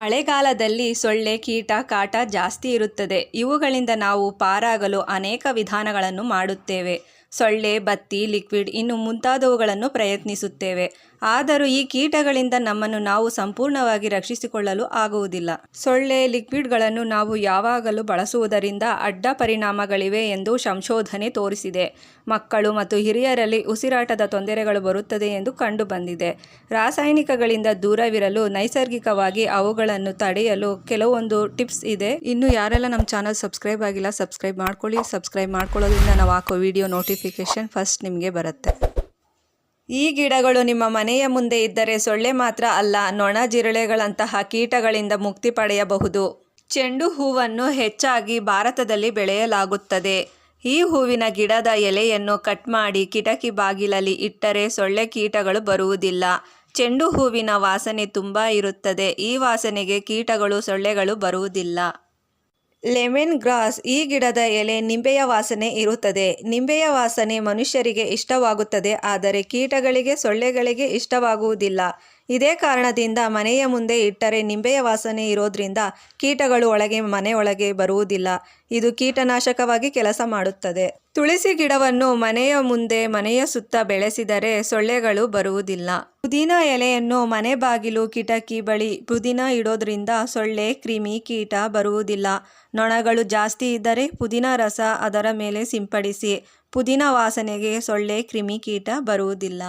ಮಳೆಗಾಲದಲ್ಲಿ ಸೊಳ್ಳೆ ಕೀಟ ಕಾಟ ಜಾಸ್ತಿ ಇರುತ್ತದೆ. ಇವುಗಳಿಂದ ನಾವು ಪಾರಾಗಲು ಅನೇಕ ವಿಧಾನಗಳನ್ನು ಮಾಡುತ್ತೇವೆ. ಸೊಳ್ಳೆ, ಬತ್ತಿ, ಲಿಕ್ವಿಡ್ ಇನ್ನು ಮುಂತಾದವುಗಳನ್ನು ಪ್ರಯತ್ನಿಸುತ್ತೇವೆ. ಆದರೂ ಈ ಕೀಟಗಳಿಂದ ನಮ್ಮನ್ನು ನಾವು ಸಂಪೂರ್ಣವಾಗಿ ರಕ್ಷಿಸಿಕೊಳ್ಳಲು ಆಗುವುದಿಲ್ಲ. ಸೊಳ್ಳೆ, ಲಿಕ್ವಿಡ್ಗಳನ್ನು ನಾವು ಯಾವಾಗಲೂ ಬಳಸುವುದರಿಂದ ಅಡ್ಡ ಪರಿಣಾಮಗಳಿವೆ ಎಂದು ಸಂಶೋಧನೆ ತೋರಿಸಿದೆ. ಮಕ್ಕಳು ಮತ್ತು ಹಿರಿಯರಲ್ಲಿ ಉಸಿರಾಟದ ತೊಂದರೆಗಳು ಬರುತ್ತದೆ ಎಂದು ಕಂಡುಬಂದಿದೆ. ರಾಸಾಯನಿಕಗಳಿಂದ ದೂರವಿರಲು ನೈಸರ್ಗಿಕವಾಗಿ ಅವುಗಳನ್ನು ತಡೆಯಲು ಕೆಲವೊಂದು ಟಿಪ್ಸ್ ಇದೆ. ಇನ್ನು ಯಾರೆಲ್ಲ ನಮ್ಮ ಚಾನಲ್ ಸಬ್ಸ್ಕ್ರೈಬ್ ಆಗಿಲ್ಲ, ಸಬ್ಸ್ಕ್ರೈಬ್ ಮಾಡ್ಕೊಳ್ಳಿ. ಸಬ್ಸ್ಕ್ರೈಬ್ ಮಾಡ್ಕೊಳ್ಳೋದ್ರಿಂದ ನಾವು ಹಾಕೋ ವಿಡಿಯೋ ನೋಟಿಫಿಕೇಶನ್ ಫಸ್ಟ್ ನಿಮಗೆ ಬರುತ್ತೆ. ಈ ಗಿಡಗಳು ನಿಮ್ಮ ಮನೆಯ ಮುಂದೆ ಇದ್ದರೆ ಸೊಳ್ಳೆ ಮಾತ್ರ ಅಲ್ಲ, ನೊಣ ಜಿರಳೆಗಳಂತಹ ಕೀಟಗಳಿಂದ ಮುಕ್ತಿ ಪಡೆಯಬಹುದು. ಚೆಂಡು ಹೂವನ್ನು ಹೆಚ್ಚಾಗಿ ಭಾರತದಲ್ಲಿ ಬೆಳೆಯಲಾಗುತ್ತದೆ. ಈ ಹೂವಿನ ಗಿಡದ ಎಲೆಯನ್ನು ಕಟ್ ಮಾಡಿ ಕಿಟಕಿ ಬಾಗಿಲಲ್ಲಿ ಇಟ್ಟರೆ ಸೊಳ್ಳೆ ಕೀಟಗಳು ಬರುವುದಿಲ್ಲ. ಚೆಂಡು ಹೂವಿನ ವಾಸನೆ ತುಂಬ ಇರುತ್ತದೆ. ಈ ವಾಸನೆಗೆ ಕೀಟಗಳು, ಸೊಳ್ಳೆಗಳು ಬರುವುದಿಲ್ಲ. ಲೆಮನ್ ಗ್ರಾಸ್ ಈ ಗಿಡದ ಎಲೆ ನಿಂಬೆಯ ವಾಸನೆ ಇರುತ್ತದೆ. ನಿಂಬೆಯ ವಾಸನೆ ಮನುಷ್ಯರಿಗೆ ಇಷ್ಟವಾಗುತ್ತದೆ, ಆದರೆ ಕೀಟಗಳಿಗೆ ಸೊಳ್ಳೆಗಳಿಗೆ ಇಷ್ಟವಾಗುವುದಿಲ್ಲ. ಇದೇ ಕಾರಣದಿಂದ ಮನೆಯ ಮುಂದೆ ಇಟ್ಟರೆ ನಿಂಬೆಯ ವಾಸನೆ ಇರೋದ್ರಿಂದ ಕೀಟಗಳು ಒಳಗೆ ಮನೆಯೊಳಗೆ ಬರುವುದಿಲ್ಲ. ಇದು ಕೀಟನಾಶಕವಾಗಿ ಕೆಲಸ ಮಾಡುತ್ತದೆ. ತುಳಸಿ ಗಿಡವನ್ನು ಮನೆಯ ಮುಂದೆ ಮನೆಯ ಸುತ್ತ ಬೆಳೆಸಿದರೆ ಸೊಳ್ಳೆಗಳು ಬರುವುದಿಲ್ಲ. ಪುದೀನ ಎಲೆಯನ್ನು ಮನೆ ಬಾಗಿಲು ಕಿಟಕಿ ಬಳಿ ಪುದೀನ ಇಡೋದ್ರಿಂದ ಸೊಳ್ಳೆ, ಕ್ರಿಮಿ ಕೀಟ ಬರುವುದಿಲ್ಲ. ನೊಣಗಳು ಜಾಸ್ತಿ ಇದ್ದರೆ ಪುದೀನ ರಸ ಅದರ ಮೇಲೆ ಸಿಂಪಡಿಸಿ ಪುದೀನ ವಾಸನೆಗೆ ಸೊಳ್ಳೆ, ಕ್ರಿಮಿ ಕೀಟ ಬರುವುದಿಲ್ಲ.